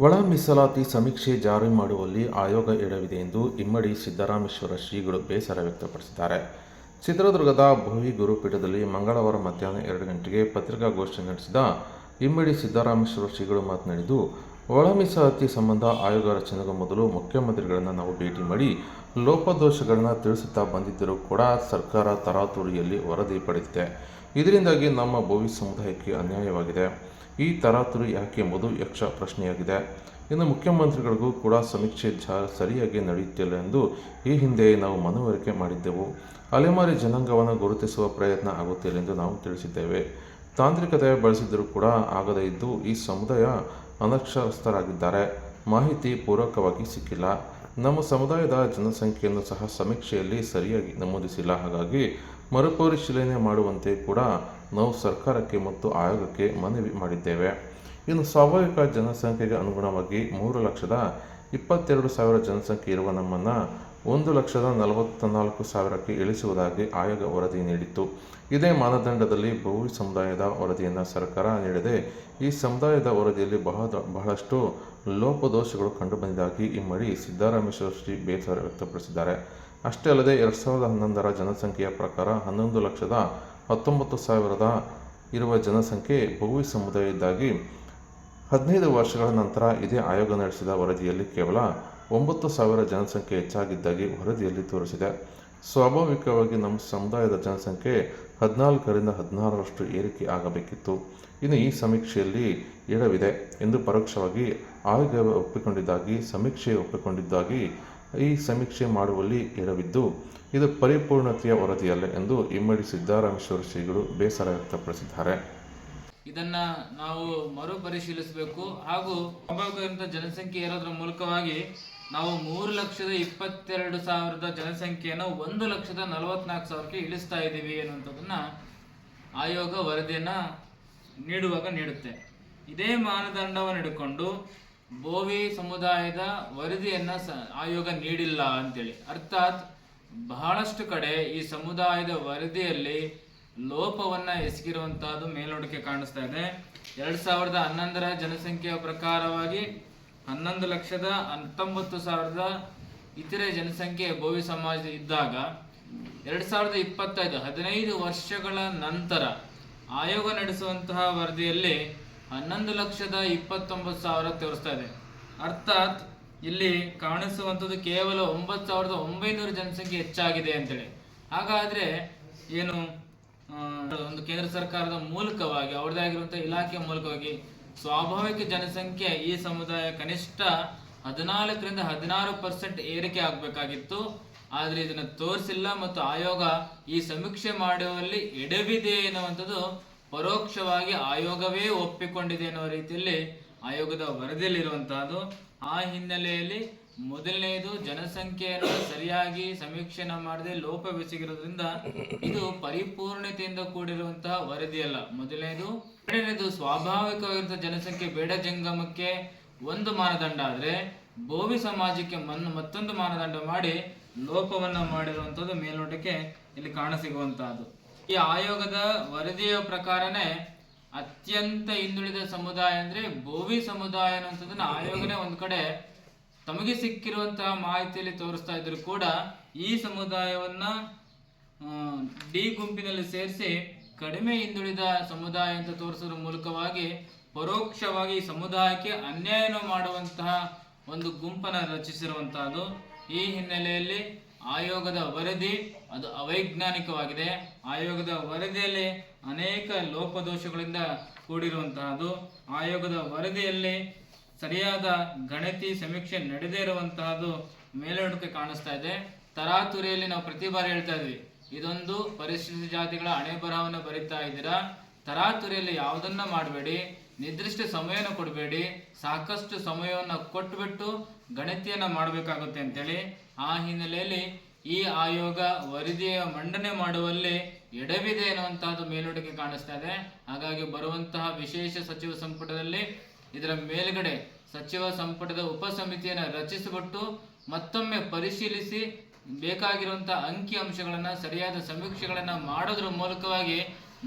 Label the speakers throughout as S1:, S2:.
S1: ಒಳ ಮೀಸಲಾತಿ ಸಮೀಕ್ಷೆ ಜಾರಿ ಮಾಡುವಲ್ಲಿ ಆಯೋಗ ಎಡವಿದೆ ಎಂದು ಇಮ್ಮಡಿ ಸಿದ್ದರಾಮೇಶ್ವರ ಶ್ರೀಗಳು ಬೇಸರ ವ್ಯಕ್ತಪಡಿಸಿದ್ದಾರೆ. ಚಿತ್ರದುರ್ಗದ ಭೋವಿ ಗುರುಪೀಠದಲ್ಲಿ ಮಂಗಳವಾರ ಮಧ್ಯಾಹ್ನ ಎರಡು ಗಂಟೆಗೆ ಪತ್ರಿಕಾಗೋಷ್ಠಿ ನಡೆಸಿದ ಇಮ್ಮಡಿ ಸಿದ್ದರಾಮೇಶ್ವರ ಶ್ರೀಗಳು ಮಾತನಾಡಿದ್ದು ಒಳ ಮೀಸಲಾತಿ ಸಂಬಂಧ ಆಯೋಗ ರಚನೆಗೂ ಮೊದಲು ಮುಖ್ಯಮಂತ್ರಿಗಳನ್ನು ನಾವು ಭೇಟಿ ಮಾಡಿ ಲೋಪದೋಷಗಳನ್ನು ತಿಳಿಸುತ್ತಾ ಬಂದಿದ್ದರೂ ಕೂಡ ಸರ್ಕಾರ ತರಾತುರಿಯಲ್ಲಿ ವರದಿ ಪಡೆದಿದೆ. ಇದರಿಂದಾಗಿ ನಮ್ಮ ಭೋವಿ ಸಮುದಾಯಕ್ಕೆ ಅನ್ಯಾಯವಾಗಿದೆ. ಈ ತರಾತುರಿ ಯಾಕೆ ಎಂಬುದು ಯಕ್ಷ ಪ್ರಶ್ನೆಯಾಗಿದೆ. ಇನ್ನು ಮುಖ್ಯಮಂತ್ರಿಗಳಿಗೂ ಕೂಡ ಸಮೀಕ್ಷೆ ಜ ಸರಿಯಾಗಿ ನಡೆಯುತ್ತಿಲ್ಲ ಎಂದು ಈ ಹಿಂದೆ ನಾವು ಮನವರಿಕೆ ಮಾಡಿದ್ದೆವು. ಅಲೆಮಾರಿ ಜನಾಂಗವನ್ನು ಗುರುತಿಸುವ ಪ್ರಯತ್ನ ಆಗುತ್ತಿಲ್ಲ ಎಂದು ನಾವು ತಿಳಿಸಿದ್ದೇವೆ. ತಾಂತ್ರಿಕತೆ ಬಳಸಿದರೂ ಕೂಡ ಆಗದೇ ಇದ್ದು ಈ ಸಮುದಾಯ ಅನಕ್ಷರಸ್ಥರಾಗಿದ್ದಾರೆ. ಮಾಹಿತಿ ಪೂರಕವಾಗಿ ಸಿಕ್ಕಿಲ್ಲ. ನಮ್ಮ ಸಮುದಾಯದ ಜನಸಂಖ್ಯೆಯನ್ನು ಸಹ ಸಮೀಕ್ಷೆಯಲ್ಲಿ ಸರಿಯಾಗಿ ನಮೂದಿಸಿಲ್ಲ. ಹಾಗಾಗಿ ಮರುಪರಿಶೀಲನೆ ಮಾಡುವಂತೆ ಕೂಡ ನಾವು ಸರ್ಕಾರಕ್ಕೆ ಮತ್ತು ಆಯೋಗಕ್ಕೆ ಮನವಿ ಮಾಡಿದ್ದೇವೆ. ಇನ್ನು ಸ್ವಾಭಾವಿಕ ಜನಸಂಖ್ಯೆಗೆ ಅನುಗುಣವಾಗಿ ಮೂರು ಲಕ್ಷದ ಇಪ್ಪತ್ತೆರಡು ಸಾವಿರ ಜನಸಂಖ್ಯೆ ಇರುವ ನಮ್ಮನ್ನು ಒಂದು ಲಕ್ಷದ ನಲವತ್ತ ನಾಲ್ಕು ಸಾವಿರಕ್ಕೆ ಇಳಿಸುವುದಾಗಿ ಆಯೋಗ ವರದಿ ನೀಡಿತ್ತು. ಇದೇ ಮಾನದಂಡದಲ್ಲಿ ಬಹು ಸಮುದಾಯದ ವರದಿಯನ್ನು ಸರ್ಕಾರ ನೀಡದೆ, ಈ ಸಮುದಾಯದ ವರದಿಯಲ್ಲಿ ಬಹಳ ಬಹಳಷ್ಟು ಲೋಪದೋಷಗಳು ಕಂಡುಬಂದಿದ್ದಾಗಿ ಇಮ್ಮಡಿ ಸಿದ್ದರಾಮೇಶ್ವರ ಶ್ರೀ ಬೇಸರ ವ್ಯಕ್ತಪಡಿಸಿದ್ದಾರೆ. ಅಷ್ಟೇ ಅಲ್ಲದೆ, ಎರಡು ಸಾವಿರದ ಹನ್ನೊಂದರ ಜನಸಂಖ್ಯೆಯ ಪ್ರಕಾರ ಹನ್ನೊಂದು ಲಕ್ಷದ ಹತ್ತೊಂಬತ್ತು ಸಾವಿರದ ಇರುವ ಜನಸಂಖ್ಯೆ ಸಮುದಾಯ ಇದ್ದಾಗಿ ಹದಿನೈದು ವರ್ಷಗಳ ನಂತರ ಇದೇ ಆಯೋಗ ನಡೆಸಿದ ವರದಿಯಲ್ಲಿ ಕೇವಲ ಒಂಬತ್ತು ಸಾವಿರ ಜನಸಂಖ್ಯೆ ಹೆಚ್ಚಾಗಿದ್ದಾಗಿ ವರದಿಯಲ್ಲಿ ತೋರಿಸಿದೆ. ಸ್ವಾಭಾವಿಕವಾಗಿ ನಮ್ಮ ಸಮುದಾಯದ ಜನಸಂಖ್ಯೆ ಹದಿನಾಲ್ಕರಿಂದ ಹದಿನಾರರಷ್ಟು ಏರಿಕೆ ಆಗಬೇಕಿತ್ತು. ಇನ್ನು ಈ ಸಮೀಕ್ಷೆಯಲ್ಲಿ ಎಡವಿದೆ ಎಂದು ಪರೋಕ್ಷವಾಗಿ ಆಯೋಗ ಒಪ್ಪಿಕೊಂಡಿದ್ದಾಗಿ ಸಮೀಕ್ಷೆ ಒಪ್ಪಿಕೊಂಡಿದ್ದಾಗಿ ಈ ಸಮೀಕ್ಷೆ ಮಾಡುವಲ್ಲಿ ಇರವಿದ್ದು ಇದು ಪರಿಪೂರ್ಣತೆಯ ವರದಿಯಲ್ಲ ಎಂದು ಇಮ್ಮಡಿ ಸಿದ್ದರಾಮೇಶ್ವರ ಶ್ರೀಗಳು ಬೇಸರ ವ್ಯಕ್ತಪಡಿಸಿದ್ದಾರೆ.
S2: ಇದನ್ನ ನಾವು ಮರುಪರಿಶೀಲಿಸಬೇಕು. ಹಾಗೂ ಸ್ವಾಭಾವಿಕವಾದಂಥ ಜನಸಂಖ್ಯೆ ಏರೋದ್ರ ಮೂಲಕವಾಗಿ ನಾವು ಮೂರು ಲಕ್ಷದ ಇಪ್ಪತ್ತೆರಡು ಸಾವಿರದ ಜನಸಂಖ್ಯೆಯನ್ನು ಒಂದು ಲಕ್ಷದ ನಲವತ್ನಾಲ್ಕು ಸಾವಿರಕ್ಕೆ ಇಳಿಸ್ತಾ ಇದ್ದೀವಿ ಅನ್ನುವಂಥದ್ದನ್ನು ಆಯೋಗ ವರದಿಯನ್ನು ನೀಡುವಾಗ ನೀಡುತ್ತೆ. ಇದೇ ಮಾನದಂಡವನ್ನು ಹಿಡ್ಕೊಂಡು ಬೋವಿ ಸಮುದಾಯದ ವರದಿಯನ್ನ ಸ, ಆಯೋಗ ನೀಡಿಲ್ಲ ಅಂತೇಳಿ. ಅರ್ಥಾತ್ ಬಹಳಷ್ಟು ಕಡೆ ಈ ಸಮುದಾಯದ ವರದಿಯಲ್ಲಿ ಲೋಪವನ್ನ ಎಸಗಿರುವಂತಹದ್ದು ಮೇಲ್ನೋಟಕ್ಕೆ ಕಾಣಿಸ್ತಾ ಇದೆ. ಎರಡ್ ಸಾವಿರದ ಹನ್ನೊಂದರ ಜನಸಂಖ್ಯೆಯ ಪ್ರಕಾರವಾಗಿ ಹನ್ನೊಂದು ಲಕ್ಷದ ಹತ್ತೊಂಬತ್ತು ಸಾವಿರದ ಇತರೆ ಜನಸಂಖ್ಯೆ ಬೋವಿ ಸಮಾಜ ಇದ್ದಾಗ ಎರಡ್ ಸಾವಿರದ ಇಪ್ಪತ್ತೈದು ಹದಿನೈದು ವರ್ಷಗಳ ನಂತರ ಆಯೋಗ ನಡೆಸುವಂತಹ ವರದಿಯಲ್ಲಿ ಹನ್ನೊಂದು ಲಕ್ಷದ ಇಪ್ಪತ್ತೊಂಬತ್ತು ಸಾವಿರ ತೋರಿಸ್ತಾ ಇದೆ. ಅರ್ಥಾತ್ ಇಲ್ಲಿ ಕಾಣಿಸುವಂಥದ್ದು ಕೇವಲ ಒಂಬತ್ತು ಸಾವಿರದ ಒಂಬೈನೂರು ಜನಸಂಖ್ಯೆ ಹೆಚ್ಚಾಗಿದೆ ಅಂತೇಳಿ. ಹಾಗಾದ್ರೆ ಏನು ಒಂದು ಕೇಂದ್ರ ಸರ್ಕಾರದ ಮೂಲಕವಾಗಿ, ಅವ್ರದ್ದೇ ಆಗಿರುವಂಥ ಇಲಾಖೆಯ ಮೂಲಕವಾಗಿ ಸ್ವಾಭಾವಿಕ ಜನಸಂಖ್ಯೆ ಈ ಸಮುದಾಯ ಕನಿಷ್ಠ ಹದಿನಾಲ್ಕರಿಂದ ಹದಿನಾರು ಪರ್ಸೆಂಟ್ ಏರಿಕೆ ಆಗಬೇಕಾಗಿತ್ತು. ಆದ್ರೆ ಇದನ್ನ ತೋರಿಸಿಲ್ಲ ಮತ್ತು ಆಯೋಗ ಈ ಸಮೀಕ್ಷೆ ಮಾಡುವಲ್ಲಿ ಎಡವಿದೆ ಎನ್ನುವಂಥದ್ದು ಪರೋಕ್ಷವಾಗಿ ಆಯೋಗವೇ ಒಪ್ಪಿಕೊಂಡಿದೆ ಅನ್ನೋ ರೀತಿಯಲ್ಲಿ ಆಯೋಗದ ವರದಿಯಲ್ಲಿರುವಂತಹದ್ದು. ಆ ಹಿನ್ನೆಲೆಯಲ್ಲಿ ಮೊದಲನೆಯದು ಜನಸಂಖ್ಯೆಯನ್ನು ಸರಿಯಾಗಿ ಸಮೀಕ್ಷೆನ ಮಾಡದೆ ಲೋಪವೆಸಗಿರೋದ್ರಿಂದ ಇದು ಪರಿಪೂರ್ಣತೆಯಿಂದ ಕೂಡಿರುವಂತಹ ವರದಿಯಲ್ಲ. ಮೊದಲನೇದು ಎರಡನೇದು ಸ್ವಾಭಾವಿಕವಾಗಿರುವಂತಹ ಜನಸಂಖ್ಯೆ ಬೇಡ ಜಂಗಮಕ್ಕೆ ಒಂದು ಮಾನದಂಡ ಆದ್ರೆ ಭೋವಿ ಸಮಾಜಕ್ಕೆ ಮನ್, ಮತ್ತೊಂದು ಮಾನದಂಡ ಮಾಡಿ ಲೋಪವನ್ನ ಮಾಡಿರುವಂತದ್ದು ಮೇಲ್ನೋಟಕ್ಕೆ ಇಲ್ಲಿ ಕಾಣಸಿಗುವಂತಹದ್ದು ಈ ಆಯೋಗದ ವರದಿಯ ಪ್ರಕಾರನೇ ಅತ್ಯಂತ ಹಿಂದುಳಿದ ಸಮುದಾಯ ಅಂದ್ರೆ ಬೋವಿ ಸಮುದಾಯ ಅನ್ನುವಂಥದ್ದನ್ನ ಆಯೋಗನೇ ಒಂದ್ ಕಡೆ ತಮಗೆ ಸಿಕ್ಕಿರುವಂತಹ ಮಾಹಿತಿಯಲ್ಲಿ ತೋರಿಸ್ತಾ ಇದ್ರು ಕೂಡ ಈ ಸಮುದಾಯವನ್ನ ಡಿ ಗುಂಪಿನಲ್ಲಿ ಸೇರಿಸಿ ಕಡಿಮೆ ಹಿಂದುಳಿದ ಸಮುದಾಯ ಅಂತ ತೋರಿಸೋದ್ರ ಮೂಲಕವಾಗಿ ಪರೋಕ್ಷವಾಗಿ ಸಮುದಾಯಕ್ಕೆ ಅನ್ಯಾಯನ ಮಾಡುವಂತಹ ಒಂದು ಗುಂಪನ್ನ ರಚಿಸಿರುವಂತಹದ್ದು. ಈ ಹಿನ್ನೆಲೆಯಲ್ಲಿ ಆಯೋಗದ ವರದಿ ಅದು ಅವೈಜ್ಞಾನಿಕವಾಗಿದೆ. ಆಯೋಗದ ವರದಿಯಲ್ಲಿ ಅನೇಕ ಲೋಪದೋಷಗಳಿಂದ ಕೂಡಿರುವಂತಹದ್ದು. ಆಯೋಗದ ವರದಿಯಲ್ಲಿ ಸರಿಯಾದ ಗಣತಿ ಸಮೀಕ್ಷೆ ನಡೆದೇ ಇರುವಂತಹದ್ದು ಮೇಲ್ನೋಟಕ್ಕೆ ಕಾಣಿಸ್ತಾ ಇದೆ. ತರಾತುರಿಯಲ್ಲಿ ನಾವು ಪ್ರತಿ ಬಾರಿ ಹೇಳ್ತಾ ಇದ್ವಿ, ಇದೊಂದು ಪರಿಶಿಷ್ಟ ಜಾತಿಗಳ ಹಣೆ ಬರಹವನ್ನು ಬರಿತಾ ಇದ್ದೀರಾ? ತರಾತುರಿಯಲ್ಲಿ ಯಾವುದನ್ನ ಮಾಡಬೇಡಿ? ನಿರ್ದಿಷ್ಟ ಸಮಯನ ಕೊಡಬೇಡಿ. ಸಾಕಷ್ಟು ಸಮಯವನ್ನು ಕೊಟ್ಟುಬಿಟ್ಟು ಗಣತಿಯನ್ನು ಮಾಡಬೇಕಾಗುತ್ತೆ ಅಂತೇಳಿ ಆ ಹಿನ್ನೆಲೆಯಲ್ಲಿ ಈ ಆಯೋಗ ವರದಿಯ ಮಂಡನೆ ಮಾಡುವಲ್ಲಿ ಎಡವಿದೆ ಅನ್ನುವಂತಹದ್ದು ಮೇಲ್ನೋಟಕ್ಕೆ ಕಾಣಿಸ್ತಾ ಇದೆ. ಹಾಗಾಗಿ ಬರುವಂತಹ ವಿಶೇಷ ಸಚಿವ ಸಂಪುಟದಲ್ಲಿ ಇದರ ಮೇಲ್ಗಡೆ ಸಚಿವ ಸಂಪುಟದ ಉಪಸಮಿತಿಯನ್ನು ರಚಿಸಿಬಿಟ್ಟು ಮತ್ತೊಮ್ಮೆ ಪರಿಶೀಲಿಸಿ ಬೇಕಾಗಿರುವಂತಹ ಅಂಕಿ ಅಂಶಗಳನ್ನು, ಸರಿಯಾದ ಸಮೀಕ್ಷೆಗಳನ್ನು ಮಾಡೋದ್ರ ಮೂಲಕವಾಗಿ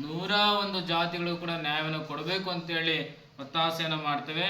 S2: ನೂರ ಒಂದು ಜಾತಿಗಳು ಕೂಡ ನ್ಯಾಯವನ್ನು ಕೊಡಬೇಕು ಅಂತೇಳಿ ಒತ್ತಾಸೆಯನ್ನು ಮಾಡ್ತೇವೆ.